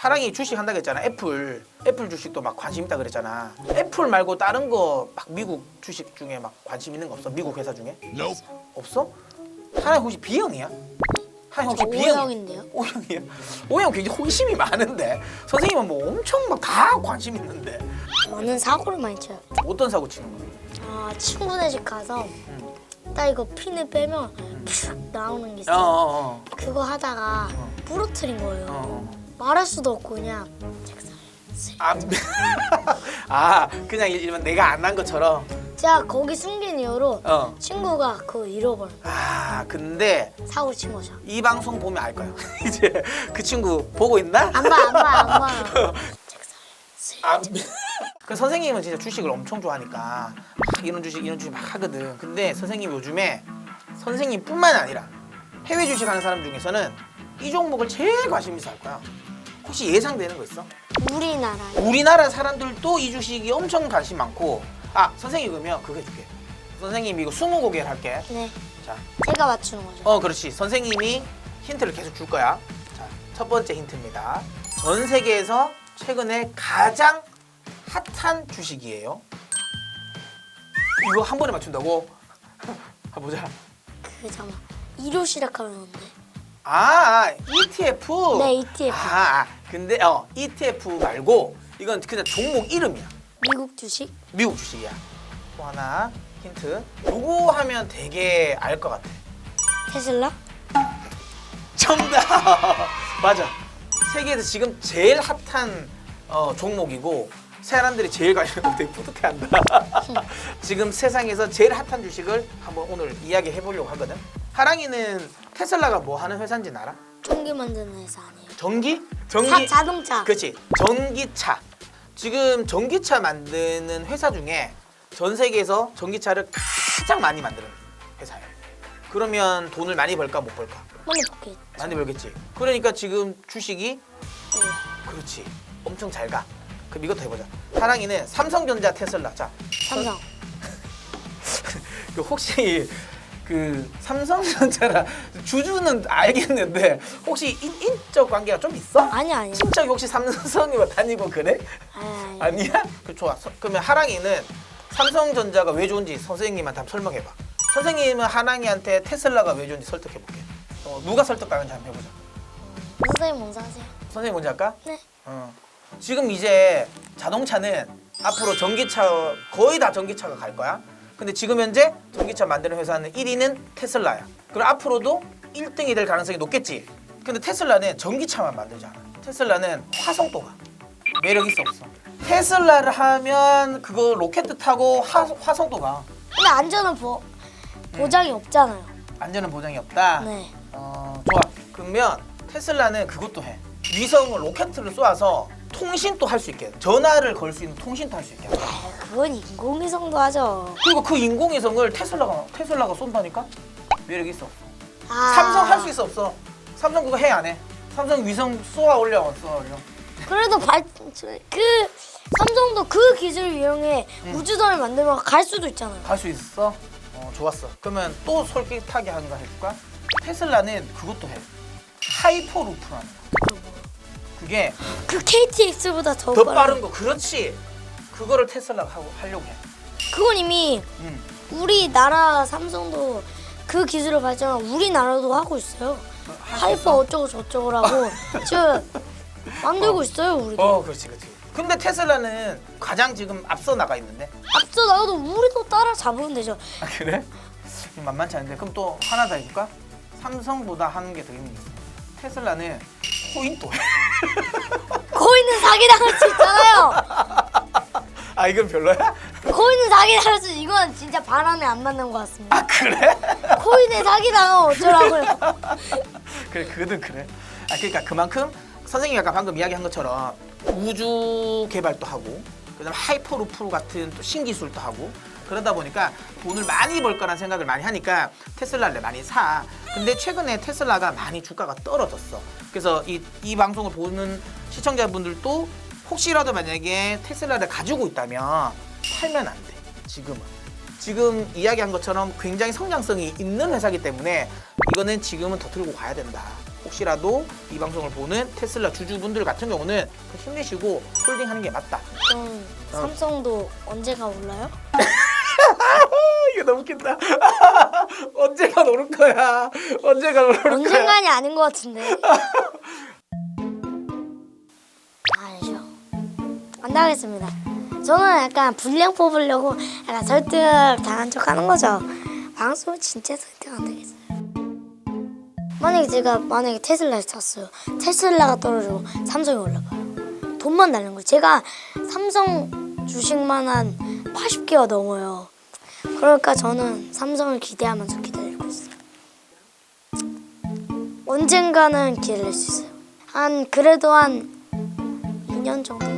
하랑이 주식 한다 그랬잖아. 애플. 애플 주식도 막 관심 있다 그랬잖아. 애플 말고 다른 거 막 미국 주식 중에 막 관심 있는 거 없어? 미국 회사 중에? 없어? 하랑이 혹시 B형이야? 하랑이 혹시 저 B형? O형인데요. O형이야? O형 굉장히 호기심이 많은데 선생님은 뭐 엄청 막 다 관심 있는데 저는 사고를 많이 쳐요. 어떤 사고 치는 거야? 아 친구네 집 가서 딱 이거 핀을 빼면 푹 나오는 게 어, 있어요. 어, 어. 그거 하다가 부러뜨린 거예요. 어, 어. 말할 수도 없고 그냥 책상에 슬- 아, 아 그냥 일반 내가 안 한 것처럼 제가 거기 숨긴 이유로 어. 친구가 그거 잃어버려 아 근데 사고 친 거죠. 이 방송 보면 알 거예요. 이제 그 친구 보고 있나? 안 봐, 안 봐, 안 봐. 책상에 슬- 아, 그 선생님은 진짜 주식을 엄청 좋아하니까 막 이런 주식 이런 주식 막 하거든. 근데 선생님 요즘에 선생님뿐만 아니라 해외 주식하는 사람 중에서는 이 종목을 제일 관심 있어 할 거야. 혹시 예상되는 거 있어? 우리나라에 우리나라 사람들도 이 주식이 엄청 관심 많고 아 선생님 그러면 그거 해줄게. 선생님 이거 스무 고개를 할게. 네 자, 제가 맞추는 거죠. 어 그렇지. 선생님이 힌트를 계속 줄 거야. 자, 첫 번째 힌트입니다. 전 세계에서 최근에 가장 핫한 주식이에요. 이거 한 번에 맞춘다고? 한번 보자. 그 잠깐 이로 시작하는데 아, ETF. 네, ETF. 아, 아, 근데 어 ETF 말고 이건 그냥 종목 이름이야. 미국 주식 미국 주식이야. 또 하나 힌트. 요거 하면 되게 알 것 같아. 테슬라 정답 맞아 세계에서 지금 제일 핫한 어, 종목이고 사람들이 제일 관심 있고 되게 뿌듯해한다 지금 세상에서 제일 핫한 주식을 한번 오늘 이야기해 보려고 하거든 하랑이는 테슬라가 뭐 하는 회사인지 알아? 총기 만드는 회사 아니에요? 전기? 자, 전기 자동차 그렇지 전기차 지금 전기차 만드는 회사 중에 전 세계에서 전기차를 가장 많이 만드는 회사예요 그러면 돈을 많이 벌까 못 벌까? 머니 포켓 많이 벌겠지. 그러니까 지금 주식이 네. 그렇지. 엄청 잘 가. 그럼 이것도 해보자. 하랑이는 삼성전자, 테슬라. 자, 삼성 그 혹시 그 삼성전자라 주주는 알겠는데 혹시 인, 인적 관계가 좀 있어? 아니 아니 친척이 혹시 삼성이와 다니고 그래? 아니 아니야? 그 좋아. 서- 그러면 하랑이는 삼성전자가 왜 좋은지 선생님한테 한번 설명해 봐. 선생님은 하랑이한테 테슬라가 왜 좋은지 설득해 볼게. 어, 누가 설득하는지 한번 해보자. 선생님 먼저 하세요 선생님 먼저 할까? 네 어. 지금 이제 자동차는 앞으로 전기차 거의 다 전기차가 갈 거야. 근데 지금 현재 전기차 만드는 회사는 1위는 테슬라야. 그럼 앞으로도 1등이 될 가능성이 높겠지. 근데 테슬라는 전기차만 만들잖아. 테슬라는 화성도가 매력 있어 없어. 테슬라를 하면 그거 로켓 타고 화, 화성도가 근데 안전은 보, 보장이 없잖아요 안전은 보장이 없다. 네 어, 좋아. 그러면 테슬라는 그것도 해. 위성을 로켓을 쏘아서 통신도 할 수 있게. 전화를 걸 수 있는 통신도 할 수 있게. 그건 인공위성도 하죠 그리고 그 인공위성을 테슬라가 테슬라가 쏜다니까? 매력 있어. 없어? 아, 삼성 할 수 있어 없어? 삼성 그거 해 안 해? 삼성 위성 쏘아 올려 안 쏘아 올려? 그래도 발, 그 삼성도 그 기술을 이용해 음. 우주선을 만들면 갈 수도 있잖아요 갈 수 있어? 어 좋았어. 그러면 또 솔깃하게 하는 거 해줄까? 테슬라는 그것도 해. 하이퍼루프라는 거. 그게 그 KTX보다 더, 더 빠른 거 그렇지. 그거를 테슬라가 하고 하려고 해. 그건 이미 음. 우리나라 삼성도 그 기술을 발전한 우리나라도 하고 있어요. 하이퍼 어쩌고 저쩌고라고 지금 만들고 있어요 우리도. 어, 그렇지, 그렇지. 근데 테슬라는 가장 지금 앞서 나가 있는데. 앞서 나가도 우리도 따라 잡으면 되죠. 아 그래? 만만치 않은데. 그럼 또 하나 더 해줄까? 삼성보다 하는 게 더 있는 게 있어. 테슬라는 코인도 해. 코인은 사기 당할 수 있잖아요. 아 이건 별로야? 코인은 사기 당할 수 이건 진짜 바람에 안 맞는 것 같습니다. 아 그래? 코인에 사기 당하면 어쩌라고요? 그래 그거는 그래. 아 그러니까 그만큼 선생님이 아까 방금 이야기한 것처럼 우주 개발도 하고 그다음 하이퍼루프 같은 또 신기술도 하고 그러다 보니까 돈을 많이 벌 거란 생각을 많이 하니까 테슬라를 많이 사. 근데 최근에 테슬라가 많이 주가가 떨어졌어. 그래서 이, 이 방송을 보는 시청자분들도 혹시라도 만약에 테슬라를 가지고 있다면 팔면 안 돼. 지금은. 지금 이야기한 것처럼 굉장히 성장성이 있는 회사이기 때문에 이거는 지금은 더 들고 가야 된다. 혹시라도 이 방송을 보는 테슬라 주주분들 같은 경우는 힘내시고 홀딩하는 게 맞다. 그럼 삼성도 언제가 올라요? 너무 웃긴다. 언제가 오를 거야? 언제가 오를 거야? 언젠간이 아닌 것 같은데. 아니죠. 안 나가겠습니다. 저는 약간 분량 뽑으려고 약간 설득 당한 척 하는 거죠. 방송 진짜 설득 안 되겠어요. 만약에 제가 만약에 테슬라를 샀어요. 테슬라가 떨어지고 삼성이 올라봐요. 돈만 날는 거예요. 제가 삼성 주식만 한 80개가 넘어요. 그러니까 저는 삼성을 기대하면서 기다리고 있어요. 언젠가는 기다릴 수 있어요. 한 그래도 한 2년 정도.